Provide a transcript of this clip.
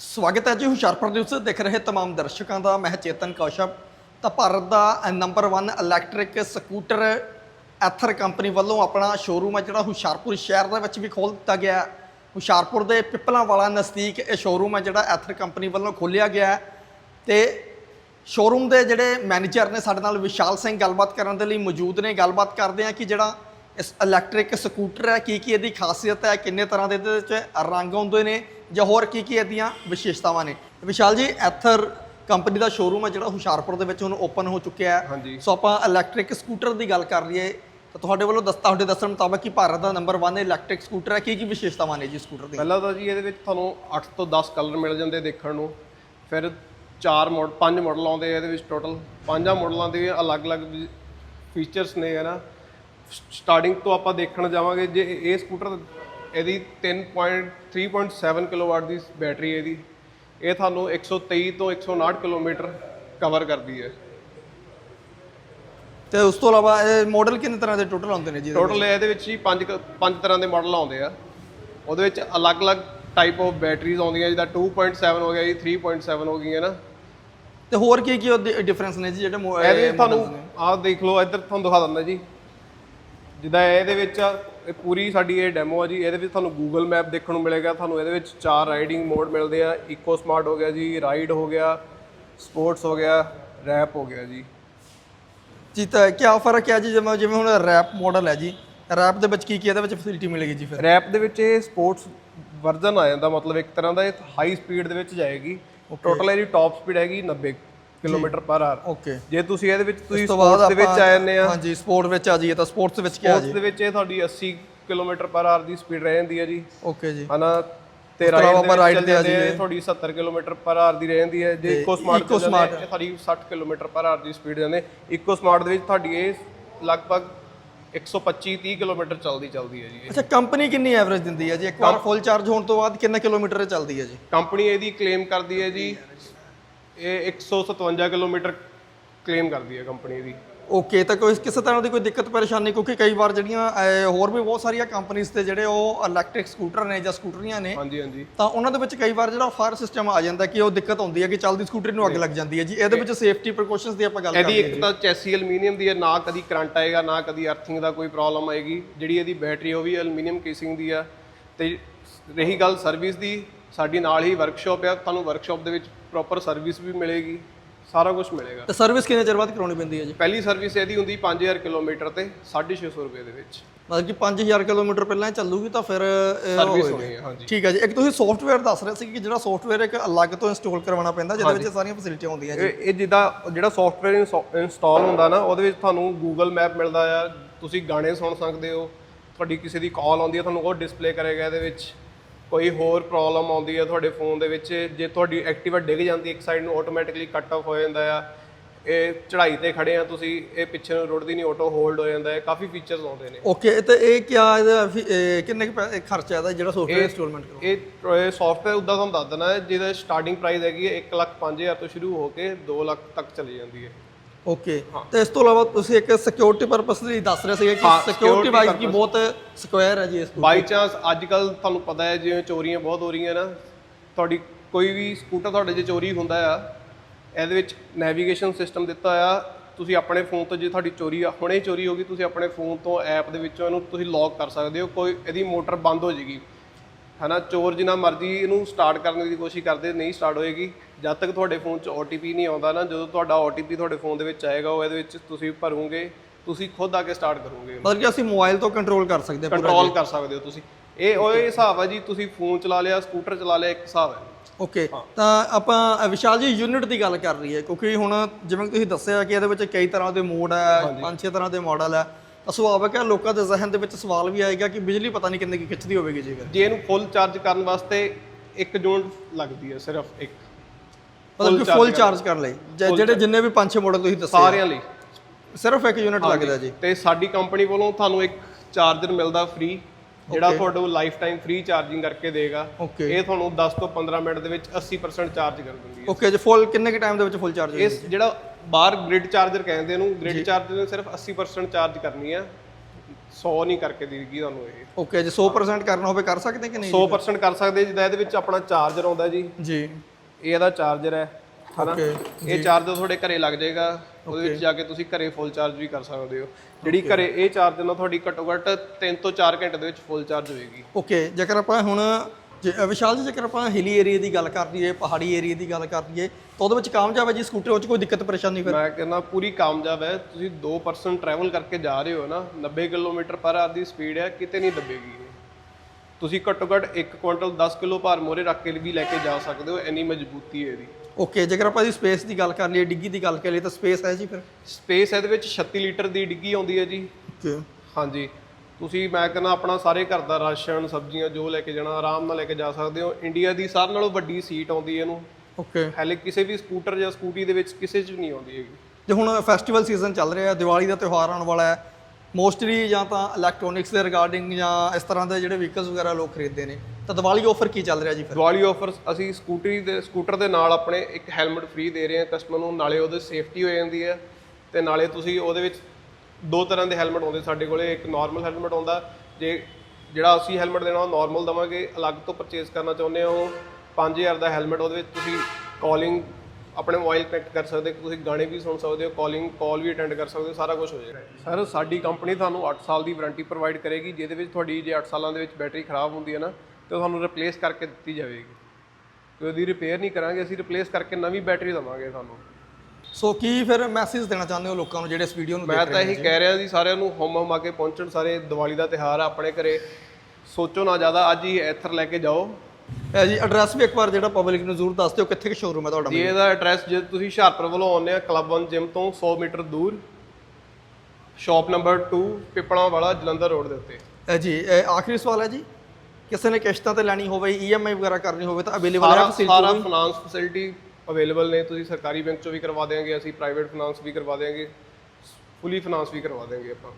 ਸਵਾਗਤ ਹੈ ਜੀ ਹੁਸ਼ਿਆਰਪੁਰ ਨਿਊਜ਼ ਦੇਖ ਰਹੇ तमाम ਦਰਸ਼ਕਾਂ ਦਾ ਮੈਂ ਚੇਤਨ ਕੌਸ਼ਪ ਤਾਂ ਭਾਰਤ ਦਾ number 1 electric scooter Ather company ਵੱਲੋਂ ਆਪਣਾ ਸ਼ੋਰੂਮ ਹੈ ਜਿਹੜਾ ਹੁਸ਼ਿਆਰਪੁਰ ਸ਼ਹਿਰ ਦੇ ਵਿੱਚ ਵੀ ਖੋਲ੍ਹ ਦਿੱਤਾ ਗਿਆ ਹੈ। ਹੁਸ਼ਿਆਰਪੁਰ ਦੇ ਪਿੱਪਲਾਂ ਵਾਲਾ ਨਜ਼ਦੀਕ ਇਹ ਸ਼ੋਰੂਮ ਹੈ ਜਿਹੜਾ ਐਥਰ ਕੰਪਨੀ ਵੱਲੋਂ ਖੋਲ੍ਹਿਆ ਗਿਆ ਹੈ ਤੇ ਸ਼ੋਰੂਮ ਦੇ ਜਿਹੜੇ ਮੈਨੇਜਰ ਨੇ ਸਾਡੇ ਨਾਲ ਵਿਸ਼ਾਲ ਸਿੰਘ ਗੱਲਬਾਤ ਕਰਨ ਦੇ ਲਈ ਮੌਜੂਦ ਨੇ ਗੱਲਬਾਤ ਕਰਦੇ ਆ ਕਿ ਜਿਹੜਾ ਇਸ ਇਲੈਕਟ੍ਰਿਕ ਸਕੂਟਰ ਹੈ ਕੀ ਕੀ ਇਹਦੀ ਖਾਸੀਅਤ ਹੈ ਕਿੰਨੇ ਤਰ੍ਹਾਂ ਦੇ ਇਹਦੇ ਵਿੱਚ ਰੰਗ ਆਉਂਦੇ ਨੇ ਜਾਂ ਹੋਰ ਕੀ ਕੀ ਇਹਦੀਆਂ ਵਿਸ਼ੇਸ਼ਤਾਵਾਂ ਨੇ? ਵਿਸ਼ਾਲ ਜੀ ਐਥਰ ਕੰਪਨੀ ਦਾ ਸ਼ੋਰੂਮ ਹੈ ਜਿਹੜਾ ਹੁਸ਼ਿਆਰਪੁਰ ਦੇ ਵਿੱਚ ਹੁਣ ਓਪਨ ਹੋ ਚੁੱਕਿਆ ਹੈ। ਸੋ ਆਪਾਂ ਇਲੈਕਟ੍ਰਿਕ ਸਕੂਟਰ ਦੀ ਗੱਲ ਕਰ ਲਈਏ ਤਾਂ ਤੁਹਾਡੇ ਵੱਲੋਂ ਦੱਸ ਤੁਹਾਡੇ ਦੱਸਣ ਮੁਤਾਬਕ ਕਿ ਭਾਰਤ ਦਾ ਨੰਬਰ 1 ਇਲੈਕਟ੍ਰਿਕ ਸਕੂਟਰ ਹੈ। ਕੀ ਕੀ ਵਿਸ਼ੇਸ਼ਤਾਵਾਂ ਨੇ ਜੀ ਸਕੂਟਰ ਦੀਆਂ ਪਹਿਲਾਂ ਤਾਂ ਜੀ ਇਹਦੇ ਵਿੱਚ ਤੁਹਾਨੂੰ 8 ਤੋਂ 10 ਕਲਰ ਮਿਲ ਜਾਂਦੇ ਦੇਖਣ ਨੂੰ। ਫਿਰ ਚਾਰ ਮੋਡ ਪੰਜ ਮਾਡਲ ਆਉਂਦੇ ਇਹਦੇ ਵਿੱਚ ਟੋਟਲ ਪੰਜਾਂ ਮਾਡਲਾਂ ਦੇ ਅਲੱਗ-ਅਲੱਗ ਫੀਚਰਸ ਨੇ ਹੈ ਨਾ। ਸਟਾਰਟਿੰਗ ਤੋਂ ਆਪਾਂ ਦੇਖਣ ਜਾਵਾਂਗੇ ਜੇ ਇਹ ਸਕੂਟਰ ਇਹਦੀ 3.3.7 ਕਿਲੋਵਾਟ ਦੀ ਬੈਟਰੀ ਹੈ ਇਹਦੀ। ਇਹ ਤੁਹਾਨੂੰ 123 ਤੋਂ 159 ਕਿਲੋਮੀਟਰ ਕਵਰ ਕਰਦੀ ਹੈ। ਤੇ ਉਸ ਤੋਂ ਇਲਾਵਾ ਇਹ ਮਾਡਲ ਕਿੰਨੇ ਤਰ੍ਹਾਂ ਦੇ ਟੋਟਲ ਆਉਂਦੇ ਨੇ ਜੀ? ਟੋਟਲ ਇਹਦੇ ਵਿੱਚ ਹੀ ਪੰਜ ਪੰਜ ਤਰ੍ਹਾਂ ਦੇ ਮਾਡਲ ਆਉਂਦੇ ਆ। ਉਹਦੇ ਵਿੱਚ ਅਲੱਗ-ਅਲੱਗ ਟਾਈਪ ਆਫ ਬੈਟਰੀਜ਼ ਆਉਂਦੀਆਂ ਜਿੱਦਾਂ 2.7 ਹੋ ਗਿਆ ਜੀ 3.7 ਹੋ ਗਈਆਂ ਨਾ। ਤੇ ਹੋਰ ਕੀ ਕੀ ਡਿਫਰੈਂਸ ਨੇ ਜੀ ਜਿਹੜੇ ਇਹਦੇ ਤੁਹਾਨੂੰ? ਆਹ ਦੇਖ ਲਓ ਇੱਧਰ ਤੁਹਾਨੂੰ ਦਿਖਾ ਦਿੰਦਾ ਜੀ। ਜਿੱਦਾਂ ਇਹਦੇ ਵਿੱਚ ਆ, ਇਹ ਪੂਰੀ ਸਾਡੀ ਇਹ ਡੈਮੋ ਆ ਜੀ ਇਹਦੇ ਵਿੱਚ ਤੁਹਾਨੂੰ ਗੂਗਲ ਮੈਪ ਦੇਖਣ ਨੂੰ ਮਿਲੇਗਾ ਤੁਹਾਨੂੰ ਇਹਦੇ ਵਿੱਚ ਚਾਰ ਰਾਈਡਿੰਗ ਮੋਡ ਮਿਲਦੇ ਆ ਇਕੋ ਸਮਾਰਟ ਹੋ ਗਿਆ ਜੀ ਰਾਈਡ ਹੋ ਗਿਆ ਸਪੋਰਟਸ ਹੋ ਗਿਆ ਰੈਪ ਹੋ ਗਿਆ ਜੀ। ਜੀ ਤਾਂ ਕੀ ਫ਼ਰਕ ਹੈ ਜੀ ਜਿਵੇਂ ਜਿਵੇਂ ਹੁਣ ਰੈਪ ਮਾਡਲ ਹੈ ਜੀ ਰੈਪ ਦੇ ਵਿੱਚ ਕੀ ਕੀ ਇਹਦੇ ਵਿੱਚ ਫੈਸਿਲਿਟੀ ਮਿਲੇਗੀ ਜੀ ਫਿਰ? ਰੈਪ ਦੇ ਵਿੱਚ ਇਹ ਸਪੋਰਟਸ ਵਰਜ਼ਨ ਆ ਜਾਂਦਾ ਮਤਲਬ ਇੱਕ ਤਰ੍ਹਾਂ ਦਾ ਇਹ ਹਾਈ ਸਪੀਡ ਦੇ ਵਿੱਚ ਜਾਏਗੀ। ਟੋਟਲ ਇਹਦੀ ਟਾਪ ਸਪੀਡ ਹੈਗੀ 90 ਕਿਲੋਮੀਟਰ ਪਰ ਆਰ ਓਕੇ। ਜੇ ਤੁਸੀਂ ਇਹਦੇ ਵਿੱਚ ਤੁਸੀਂ ਤੋਂ ਸਪੋਰਟਸ ਦੇ ਵਿੱਚ ਆ ਜਾਂਦੇ ਆ। ਹਾਂਜੀ ਸਪੋਰਟ ਵਿੱਚ ਆ ਜਾਈਏ ਤਾਂ ਸਪੋਰਟਸ ਵਿੱਚ ਕੀ ਆ ਸਪੋਰਟਸ ਜੀ? ਦੇ ਵਿੱਚ ਇਹ ਤੁਹਾਡੀ 80 ਕਿਲੋਮੀਟਰ ਪਰ ਆਰ ਦੀ ਸਪੀਡ ਰਹਿ ਜਾਂਦੀ ਹੈ ਜੀ। ਓਕੇ ਜੀ। ਹਨਾ ਤੇ ਤੋਂ ਰਾਈਡ ਤੇ ਆ ਜਾਈਏ। ਤੁਹਾਡੀ 70 ਕਿਲੋਮੀਟਰ ਪਰ ਆਰ ਦੀ ਰਹਿ ਜਾਂਦੀ ਹੈ। ਜੇ ਇਕੋ ਸਮਾਰਟ ਇਹ ਤੁਹਾਡੀ 60 ਕਿਲੋਮੀਟਰ ਪਰ ਆਰ ਦੀ ਸਪੀਡ ਜਾਂਦੇ ਇਕੋ ਸਮਾਰਟ ਦੇ ਵਿੱਚ ਤੁਹਾਡੀ ਇਹ ਲਗਭਗ 125 30 ਕਿਲੋਮੀਟਰ ਚੱਲਦੀ ਚੱਲਦੀ ਹੈ ਜੀ ਅੱਛਾ ਕੰਪਨੀ ਕਿੰਨੀ ਐਵਰੇਜ ਦਿੰਦੀ ਹੈ ਜੀ? ਇੱਕ ਵਾਰ ਫੁੱਲ ਚਾਰਜ ਹੋਣ ਤੋਂ ਬਾਅਦ ਕਿੰਨੇ ਕਿਲੋਮੀਟਰ ਚੱਲਦੀ ਹੈ ਜੀ? ਕੰਪਨੀ ਇਹਦੀ ਕਲੇਮ ਕਰਦੀ ਹੈ ਜੀ। ਇਹ 157 ਕਿਲੋਮੀਟਰ ਕਲੇਮ ਕਰਦੀ ਹੈ ਕੰਪਨੀ ਇਹਦੀ ਓਕੇ ਤਾਂ ਕੋਈ ਕਿਸੇ ਤਰ੍ਹਾਂ ਦੀ ਕੋਈ ਦਿੱਕਤ ਪਰੇਸ਼ਾਨੀ ਕਿਉਂਕਿ ਕਈ ਵਾਰ ਜਿਹੜੀਆਂ ਅਹ, ਹੋਰ ਵੀ ਬਹੁਤ ਸਾਰੀਆਂ ਕੰਪਨੀਆਂ ਤੇ ਜਿਹੜੇ ਉਹ ਇਲੈਕਟ੍ਰਿਕ ਸਕੂਟਰ ਨੇ ਜਾਂ ਸਕੂਟਰੀਆਂ ਨੇ ਹਾਂਜੀ ਹਾਂਜੀ। ਤਾਂ ਉਹਨਾਂ ਦੇ ਵਿੱਚ ਕਈ ਵਾਰ ਜਿਹੜਾ ਫਾਇਰ ਸਿਸਟਮ ਆ ਜਾਂਦਾ ਕਿ ਉਹ ਦਿੱਕਤ ਹੁੰਦੀ ਹੈ ਕਿ ਚੱਲਦੀ ਸਕੂਟਰੀ ਨੂੰ ਅੱਗ ਲੱਗ ਜਾਂਦੀ ਹੈ ਜੀ। ਇਹਦੇ ਵਿੱਚ ਸੇਫਟੀ ਪ੍ਰੀਕਾਸ਼ਨਸ ਦੀ ਆਪਾਂ ਗੱਲ ਇਹਦੀ ਕਰਦੇ ਇੱਕ ਤਾਂ ਚੈਸੀ ਐਲੂਮੀਨੀਅਮ ਦੀ ਹੈ ਨਾ ਕਦੀ ਕਰੰਟ ਆਏਗਾ ਨਾ ਕਦੀ ਅਰਥਿੰਗ ਦਾ ਕੋਈ ਪ੍ਰੋਬਲਮ ਆਏਗੀ। ਜਿਹੜੀ ਇਹਦੀ ਬੈਟਰੀ ਉਹ ਵੀ ਐਲੂਮੀਨੀਅਮ ਕੇਸਿੰਗ ਦੀ ਆ। ਤੇ ਰਹੀ ਗੱਲ ਸਰਵਿਸ ਦੀ ਸਾਡੀ ਨਾਲ ਹੀ ਵਰਕਸ਼ਾਪ ਆ ਤੁਹਾਨੂੰ ਵਰਕਸ਼ਾਪ ਦੇ ਵਿੱਚ ਪ੍ਰੋਪਰ ਸਰਵਿਸ ਵੀ ਮਿਲੇਗੀ ਸਾਰਾ ਕੁਝ ਮਿਲੇਗਾ। ਤਾਂ ਸਰਵਿਸ ਕਿੰਨੇ ਚਿਰ ਬਾਅਦ ਕਰਾਉਣੀ ਪੈਂਦੀ ਹੈ ਜੀ? ਪਹਿਲੀ ਸਰਵਿਸ ਇਹਦੀ ਹੁੰਦੀ 5000 ਕਿਲੋਮੀਟਰ ਤੇ 650 ਰੁਪਏ ਦੇ ਵਿੱਚ। ਮਤਲਬ ਕਿ 5000 ਕਿਲੋਮੀਟਰ ਪਹਿਲਾਂ ਹੀ ਚੱਲੂਗੀ ਤਾਂ ਫਿਰ ਇਹ ਸਰਵਿਸ ਹੋਏਗੀ। ਹੋਣੀ ਹੈ ਹਾਂਜੀ। ਠੀਕ ਹੈ ਜੀ। ਇੱਕ ਤੁਸੀਂ ਸੌਫਟਵੇਅਰ ਦੱਸ ਰਹੇ ਸੀ ਕਿ ਜਿਹੜਾ ਸੌਫਟਵੇਅਰ ਇੱਕ ਅਲੱਗ ਤੋਂ ਇੰਸਟਾਲ ਕਰਵਾਉਣਾ ਪੈਂਦਾ ਜਿਹਦੇ ਵਿੱਚ ਸਾਰੀਆਂ ਫੈਸਿਲਿਟੀਆਂ ਹੁੰਦੀਆਂ ਜੀ। ਇਹ ਇਹ ਜਿੱਦਾਂ ਜਿਹੜਾ ਸੌਫਟਵੇਅਰ ਇੰਸਟਾਲ ਹੁੰਦਾ ਨਾ ਉਹਦੇ ਵਿੱਚ ਤੁਹਾਨੂੰ Google ਮੈਪ ਮਿਲਦਾ ਆ ਤੁਸੀਂ ਗਾਣੇ ਸੁਣ ਸਕਦੇ ਹੋ ਤੁਹਾਡੀ ਕਿਸੇ ਦੀ ਕਾਲ ਆਉਂਦੀ ਹੈ ਤੁਹਾਨੂੰ ਉਹ ਡਿਸਪਲੇ ਕਰੇਗਾ ਇਹਦੇ ਵਿੱਚ। ਕੋਈ ਹੋਰ ਪ੍ਰੋਬਲਮ ਆਉਂਦੀ ਹੈ ਤੁਹਾਡੇ ਫੋਨ ਦੇ ਵਿੱਚ ਜੇ ਤੁਹਾਡੀ ਐਕਟਿਵਾ ਡਿੱਗ ਜਾਂਦੀ ਇੱਕ ਸਾਈਡ ਨੂੰ ਆਟੋਮੈਟਿਕਲੀ ਕੱਟ ਆਫ ਹੋ ਜਾਂਦਾ ਆ। ਇਹ ਚੜ੍ਹਾਈ ਤੇ ਖੜੇ ਆ ਤੁਸੀਂ ਇਹ ਪਿੱਛੇ ਨੂੰ ਰੁੜਦੀ ਨਹੀਂ ਆਟੋ ਹੋਲਡ ਹੋ ਜਾਂਦਾ ਹੈ। ਕਾਫੀ ਫੀਚਰਸ ਆਉਂਦੇ ਨੇ। ਓਕੇ ਤੇ ਇਹ ਕਿਆ ਇਹਦਾ ਫੀ- ਇਹ ਕਿੰਨੇ ਕੁ ਪੈ- ਖਰਚਾ ਇਹਦਾ ਜਿਹੜਾ ਸੌਫਟਵੇਅਰ ਇੰਸਟਾਲਮੈਂਟ ਕਰੋ? ਇਹ ਸੌਫਟਵੇਅਰ ਉਦਾਂ ਤੁਹਾਨੂੰ ਦੱਸ ਦੇਣਾ ਹੈ ਜਿਹਦਾ ਸਟਾਰਟਿੰਗ ਪ੍ਰਾਈਸ ਹੈਗੀ ਹੈ 1 ਲੱਖ 5000 ਤੋਂ ਸ਼ੁਰੂ ਹੋ ਕੇ 2 ਲੱਖ ਤੱਕ ਚਲੀ ਜਾਂਦੀ ਹੈ। ਓਕੇ। ਤੇ ਇਸ ਤੋਂ ਇਲਾਵਾ ਤੁਸੀਂ ਇੱਕ ਸਿਕਿਉਰਿਟੀ ਪਰਪਸ ਲਈ ਦੱਸ ਰਹੇ ਸੀਗੇ ਕਿ ਸਿਕਿਉਰਿਟੀ ਵਾਈਜ਼ ਕੀ ਬਹੁਤ ਸਕੁਅਰ ਹੈ ਜੀ ਇਸ ਤੋਂ। ਬਾਈ ਚਾਂਸ ਅੱਜ ਕੱਲ ਤੁਹਾਨੂੰ ਪਤਾ ਹੈ ਜਿਵੇਂ ਚੋਰੀਆਂ ਬਹੁਤ ਹੋ ਰਹੀਆਂ ਨਾ ਤੁਹਾਡੀ ਕੋਈ ਵੀ ਸਕੂਟਰ ਤੁਹਾਡੇ ਜੇ ਚੋਰੀ ਹੁੰਦਾ ਆ ਇਹਦੇ ਵਿੱਚ ਨੈਵੀਗੇਸ਼ਨ ਸਿਸਟਮ ਦਿੱਤਾ ਆ ਤੁਸੀਂ ਆਪਣੇ ਫੋਨ ਤੋਂ ਜੇ ਤੁਹਾਡੀ ਚੋਰੀ ਆ ਹੁਣੇ ਚੋਰੀ ਹੋ ਗਈ ਤੁਸੀਂ ਆਪਣੇ ਫੋਨ ਤੋਂ ਐਪ ਦੇ ਵਿੱਚੋਂ ਇਹਨੂੰ ਤੁਸੀਂ ਲੌਕ ਕਰ ਸਕਦੇ ਹੋ ਕੋਈ ਇਹਦੀ ਮੋਟਰ ਬੰਦ ਹੋ ਜਾਏਗੀ। ਹਨਾ ਚੋਰ ਜਿੰਨਾ ਮਰਜ਼ੀ ਇਹਨੂੰ ਸਟਾਰਟ ਕਰਨ ਦੀ ਕੋਸ਼ਿਸ਼ ਕਰਦੇ ਨਹੀਂ ਸਟਾਰਟ ਹੋਏਗੀ। ਜਦ ਤੱਕ ਤੁਹਾਡੇ ਫੋਨ 'ਚ OTP ਨਹੀਂ ਆਉਂਦਾ ਨਾ ਜਦੋਂ ਤੁਹਾਡਾ OTP ਤੁਹਾਡੇ ਫੋਨ ਦੇ ਵਿੱਚ ਆਏਗਾ ਉਹ ਇਹਦੇ ਵਿੱਚ ਤੁਸੀਂ ਭਰੋਗੇ ਤੁਸੀਂ ਖੁਦ ਆ ਕੇ ਸਟਾਰਟ ਕਰੋਗੇ। ਮਤਲਬ ਕਿ ਅਸੀਂ ਮੋਬਾਈਲ ਤੋਂ ਕੰਟਰੋਲ ਕਰ ਸਕਦੇ ਹਾਂ ਕੰਟਰੋਲ ਕਰ ਸਕਦੇ ਹੋ ਤੁਸੀਂ। ਇਹ ਉਹ ਹਿਸਾਬ ਹੈ ਜੀ ਤੁਸੀਂ ਫੋਨ ਚਲਾ ਲਿਆ ਸਕੂਟਰ ਚਲਾ ਲਿਆ ਇੱਕ ਹਿਸਾਬ ਹੈ। ਓਕੇ ਤਾਂ ਆਪਾਂ ਵਿਸ਼ਾਲ ਜੀ ਯੂਨਿਟ ਦੀ ਗੱਲ ਕਰ ਰਹੀ ਹੈ ਕਿਉਂਕਿ ਹੁਣ ਜਿਵੇਂ ਤੁਸੀਂ ਦੱਸਿਆ ਕਿ ਇਹਦੇ ਵਿੱਚ ਕਈ ਤਰ੍ਹਾਂ ਦੇ ਮੋਡ ਹੈ ਪੰਜ ਛੇ ਤਰ੍ਹਾਂ ਦੇ ਮਾਡਲ ਹੈ ਤਾਂ ਸੁਭਾਵਿਕ ਹੈ ਲੋਕਾਂ ਦੇ ਜ਼ਿਹਨ ਦੇ ਵਿੱਚ ਸਵਾਲ ਵੀ ਆਏਗਾ ਕਿ ਬਿਜਲੀ ਪਤਾ ਨਹੀਂ ਕਿੰਨੇ ਕੀ ਖਿੱਚਦੀ ਹੋਵੇਗੀ ਜੀ ਫਿਰ ਜੇ ਇਹਨੂੰ ਫੁੱਲ ਚਾਰਜ ਕਰਨ ਵਾਸਤੇ ਇੱਕ ਯੂਨਿਟ ਲੱਗਦੀ ਹੈ ਸਿਰਫ ਇੱਕ। ਮਤਲਬ ਕਿ ਫੁੱਲ ਚਾਰਜ ਕਰ ਲਈ। ਜਿਹੜੇ ਜਿੰਨੇ ਵੀ ਪੰਜ ਛੇ ਮਾਡਲ ਤੁਸੀਂ ਦੱਸੇ ਸਾਰਿਆਂ ਲਈ। ਸਿਰਫ ਇੱਕ ਯੂਨਿਟ ਲੱਗਦਾ ਜੀ। ਤੇ ਸਾਡੀ ਕੰਪਨੀ ਵੱਲੋਂ ਤੁਹਾਨੂੰ ਇੱਕ ਚਾਰਜਰ ਮਿਲਦਾ ਫ੍ਰੀ ਜਿਹੜਾ ਤੁਹਾਨੂੰ ਲਾਈਫ ਟਾਈਮ ਫ੍ਰੀ ਚਾਰਜਿੰਗ ਕਰਕੇ ਦੇਗਾ। ਇਹ ਤੁਹਾਨੂੰ 10 ਤੋਂ 15 ਮਿੰਟ ਦੇ ਵਿੱਚ 80% ਚਾਰਜ ਕਰ ਦਿੰਦੀ ਹੈ। ਓਕੇ ਜੀ ਫੁੱਲ ਕਿੰਨੇ ਕੁ ਟਾਈਮ ਦੇ ਵਿੱਚ ਫੁੱਲ ਚਾਰਜ ਇਸ ਜਿਹੜਾ ਬਾਹਰ ਗ੍ਰਿਡ ਚਾਰਜਰ ਕਹਿੰਦੇ ਇਹਨੂੰ ਗ੍ਰਿਡ ਚਾਰਜਰ ਨੇ ਸਿਰਫ 80% ਚਾਰਜ ਕਰਨੀ ਹੈ 100 ਨਹੀਂ ਕਰਕੇ ਦੇਗੀ ਤੁਹਾਨੂੰ ਇਹ। ਓਕੇ ਜੇ 100% ਕਰਨਾ ਹੋਵੇ ਕਰ ਸਕਦੇ ਕਿ ਨਹੀਂ 100% ਕਰ ਸਕਦੇ ਜਿੱਦਾਂ ਇਹਦੇ ਵਿੱਚ ਆਪਣਾ ਚਾਰਜਰ ਆਉਂਦਾ ਜੀ। ਜੀ। ਇਹ ਇਹਦਾ ਚਾਰਜਰ ਹੈ ਹਨਾ? ਓਕੇ ਇਹ ਚਾਰਜਰ ਤੁਹਾਡੇ ਘਰੇ ਲੱਗ ਜਾਏਗਾ। ਉਹਦੇ ਵਿੱਚ ਜਾ ਕੇ ਤੁਸੀਂ ਘਰੇ ਫੁੱਲ ਚਾਰਜ ਵੀ ਕਰ ਸਕਦੇ ਹੋ। ਜਿਹੜੀ ਘਰੇ ਇਹ ਚਾਰਜਰ ਨਾਲ ਤੁਹਾਡੀ ਘੱਟੋ ਘੱਟ 3 ਤੋਂ 4 ਘੰਟੇ ਦੇ ਵਿੱਚ ਫੁੱਲ ਚਾਰਜ ਹੋਏਗੀ। ਓਕੇ ਜੇਕਰ ਆਪਾਂ ਹੁਣ ਜੇ- ਵਿਸ਼ਾਲ ਜੀ ਜੇਕਰ ਆਪਾਂ ਹਿਲੀ ਏਰੀਆ ਦੀ ਗੱਲ ਕਰ ਲਈਏ ਪਹਾੜੀ ਏਰੀਆ ਦੀ ਗੱਲ ਕਰ ਲਈਏ ਤਾਂ ਉਹਦੇ ਵਿੱਚ ਕਾਮਯਾਬ ਹੈ ਜੀ? ਸਕੂਟਰ ਉਹ 'ਚ ਕੋਈ ਦਿੱਕਤ ਪਰੇਸ਼ਾਨੀ ਫਿਰ? ਮੈਂ ਕਹਿੰਦਾ ਪੂਰੀ ਕਾਮਯਾਬ ਹੈ। ਤੁਸੀਂ 2% ਟਰੈਵਲ ਕਰਕੇ ਜਾ ਰਹੇ ਹੋ ਨਾ 90 ਕਿਲੋਮੀਟਰ ਪਰ ਆਰ ਦੀ ਸਪੀਡ ਹੈ ਕਿਤੇ ਨਹੀਂ ਦੱਬੇਗੀ ਤੁਸੀਂ ਘੱਟੋ ਘੱਟ 1 ਕੁਇੰਟਲ 10 ਕਿਲੋ ਭਾਰ ਮੋਰੇ ਰੱਖ ਕੇ ਵੀ ਲੈ ਕੇ ਜਾ ਸਕਦੇ ਹੋ ਇੰਨੀ ਮਜ਼ਬੂਤੀ ਹੈ ਇਹਦੀ। ਓਕੇ ਜੇਕਰ ਆਪਾਂ ਇਹਦੀ ਸਪੇਸ ਦੀ ਗੱਲ ਕਰ ਲਈਏ ਡਿੱਗੀ ਦੀ ਗੱਲ ਕਰ ਲਈਏ ਤਾਂ ਸਪੇਸ ਹੈ ਜੀ ਫਿਰ? ਸਪੇਸ ਇਹਦੇ ਵਿੱਚ 36 ਲੀਟਰ ਦੀ ਡਿੱਗੀ ਆਉਂਦੀ ਹੈ ਜੀ। ਓਕੇ ਹਾਂਜੀ। ਤੁਸੀਂ ਮੈਂ ਕਹਿੰਦਾ ਆਪਣਾ ਸਾਰੇ ਘਰ ਦਾ ਰਾਸ਼ਨ ਸਬਜ਼ੀਆਂ ਜੋ ਲੈ ਕੇ ਜਾਣਾ ਆਰਾਮ ਨਾਲ ਲੈ ਕੇ ਜਾ ਸਕਦੇ ਹੋ। ਇੰਡੀਆ ਦੀ ਸਾਰਿਆਂ ਨਾਲੋਂ ਵੱਡੀ ਸੀਟ ਆਉਂਦੀ ਹੈ ਇਹਨੂੰ। ਓਕੇ ਹਾਲੇ ਕਿਸੇ ਵੀ ਸਕੂਟਰ ਜਾਂ ਸਕੂਟੀ ਦੇ ਵਿੱਚ ਕਿਸੇ 'ਚ ਨਹੀਂ ਆਉਂਦੀ ਹੈਗੀ। ਜੇ ਹੁਣ ਫੈਸਟੀਵਲ ਸੀਜ਼ਨ ਚੱਲ ਰਿਹਾ ਦੀਵਾਲੀ ਦਾ ਤਿਉਹਾਰ ਆਉਣ ਵਾਲਾ ਹੈ ਮੋਸਟਲੀ ਜਾਂ ਤਾਂ ਇਲੈਕਟ੍ਰੋਨਿਕਸ ਦੇ ਰਿਗਾਰਡਿੰਗ ਜਾਂ ਇਸ ਤਰ੍ਹਾਂ ਦੇ ਜਿਹੜੇ ਵਹੀਕਲਸ ਵਗੈਰਾ ਲੋਕ ਖਰੀਦਦੇ ਨੇ ਤਾਂ ਦੀਵਾਲੀ ਆਫਰ ਕੀ ਚੱਲ ਰਿਹਾ ਜੀ ਫਿਰ? ਦੀਵਾਲੀ ਆਫਰ ਅਸੀਂ ਸਕੂਟਰੀ ਦੇ ਸਕੂਟਰ ਦੇ ਨਾਲ ਆਪਣੇ ਇੱਕ ਹੈਲਮਟ ਫ੍ਰੀ ਦੇ ਰਹੇ ਹਾਂ ਕਸਟਮਰ ਨੂੰ ਨਾਲੇ ਉਹਦੇ ਸੇਫਟੀ ਹੋ ਜਾਂਦੀ ਹੈ ਤੇ ਨਾਲੇ ਤੁਸੀਂ ਉਹਦੇ ਵਿੱਚ ਦੋ ਤਰ੍ਹਾਂ ਦੇ ਹੈਲਮਟ ਆਉਂਦੇ ਸਾਡੇ ਕੋਲੇ, ਇੱਕ ਨਾਰਮਲ ਹੈਲਮਟ ਆਉਂਦਾ, ਜੇ ਜਿਹੜਾ ਅਸੀਂ ਹੈਲਮਟ ਦੇਣਾ ਉਹ ਨਾਰਮਲ ਦਵਾਂਗੇ, ਅਲੱਗ ਤੋਂ ਪਰਚੇਸ ਕਰਨਾ ਚਾਹੁੰਦੇ ਹੋ 5000 ਦਾ ਹੈਲਮਟ ਉਹਦੇ ਵਿੱਚ ਤੁਸੀਂ ਕਾਲਿੰਗ ਆਪਣੇ ਮੋਬਾਈਲ ਕਨੈਕਟ ਕਰ ਸਕਦੇ, ਤੁਸੀਂ ਗਾਣੇ ਵੀ ਸੁਣ ਸਕਦੇ ਹੋ ਕਾਲਿੰਗ ਕਾਲ ਵੀ ਅਟੈਂਡ ਕਰ ਸਕਦੇ ਹੋ, ਸਾਰਾ ਕੁਝ ਹੋ ਜਾਏਗਾ। ਸਰ ਸਾਡੀ ਕੰਪਨੀ ਤੁਹਾਨੂੰ 8 ਸਾਲ ਦੀ ਵਾਰੰਟੀ ਪ੍ਰੋਵਾਈਡ ਕਰੇਗੀ, ਜਿਹਦੇ ਵਿੱਚ ਤੁਹਾਡੀ ਜੇ 8 ਸਾਲਾਂ ਦੇ ਵਿੱਚ ਬੈਟਰੀ ਖਰਾਬ ਹੁੰਦੀ ਹੈ ਨਾ, ਤੇ ਤੁਹਾਨੂੰ ਰਿਪਲੇਸ ਕਰਕੇ ਦਿੱਤੀ ਜਾਵੇਗੀ। ਤੇ ਉਹਦੀ ਰਿਪੇਅਰ ਨਹੀਂ ਕਰਾਂਗੇ, ਅਸੀਂ ਰਿਪਲੇਸ ਕਰਕੇ ਨਵੀਂ ਬੈਟਰੀ ਦਵਾਂਗੇ ਤੁਹਾਨੂੰ। ਸੋ ਕੀ ਫਿਰ ਮੈਸੇਜ ਦੇਣਾ ਚਾਹੁੰਦੇ ਹੋ ਲੋਕਾਂ ਨੂੰ ਜਿਹੜੇ ਇਸ ਵੀਡੀਓ ਨੂੰ ਮੈਂ ਤਾਂ ਇਹੀ ਕਹਿ ਰਿਹਾ ਜੀ ਸਾਰਿਆਂ ਨੂੰ ਹਮ ਹਮਾ ਕੇ ਪਹੁੰਚਣ ਸਾਰੇ ਦੀਵਾਲੀ ਦਾ ਤਿਉਹਾਰ ਆ ਆਪਣੇ ਘਰੇ। ਸੋਚੋ ਨਾ ਜ਼ਿਆਦਾ ਅੱਜ ਹੀ ਐਥਰ ਲੈ ਕੇ ਜਾਓ। ਹੈ ਜੀ ਐਡਰੈਸ ਵੀ ਇੱਕ ਵਾਰ ਜਿਹੜਾ ਪਬਲਿਕ ਨੂੰ ਜ਼ਰੂਰ ਦੱਸ ਦਿਓ ਕਿੱਥੇ ਕਿ ਸ਼ੋਰੂਮ ਹੈ ਤੁਹਾਡਾ ਜੀ ਇਹਦਾ ਐਡਰੈਸ ਜੇ ਤੁਸੀਂ ਹੁਸ਼ਿਆਰਪੁਰ ਵੱਲੋਂ ਆਉਂਦੇ ਆ ਕਲੱਬ 1 ਜਿਮ ਤੋਂ 100 ਮੀਟਰ ਦੂਰ। ਸ਼ਾਪ ਨੰਬਰ 2 ਪਿਪਲਾਂ ਵਾਲਾ ਜਲੰਧਰ ਰੋਡ ਦੇ ਉੱਤੇ। ਹੈ ਜੀ ਇਹ ਆਖਰੀ ਸਵਾਲ ਹੈ ਜੀ। ਕਿਸੇ ਨੇ ਕਿਸ਼ਤਾਂ ਤੇ ਲੈਣੀ ਹੋਵੇ ਈਐਮਆਈ ਵਗੈਰਾ ਕਰਨੀ ਹੋਵੇ ਤਾਂ ਅਵੇਲੇਬਲ ਹੈ ਸਾਰਾ ਫਾਈਨਾਂਸ ਫੈਸਿਲਿਟੀ ਅਵੇਲੇਬਲ ਨੇ, ਤੁਸੀਂ ਸਰਕਾਰੀ ਬੈਂਕ ਚੋਂ ਵੀ ਕਰਵਾ ਦੇਵਾਂਗੇ ਅਸੀਂ ਪ੍ਰਾਈਵੇਟ ਫਾਈਨਾਂਸ ਵੀ ਕਰਵਾ ਦੇਵਾਂਗੇ ਫੁੱਲੀ ਫਾਈਨਾਂਸ ਵੀ ਕਰਵਾ ਦੇਵਾਂਗੇ ਆਪਾਂ।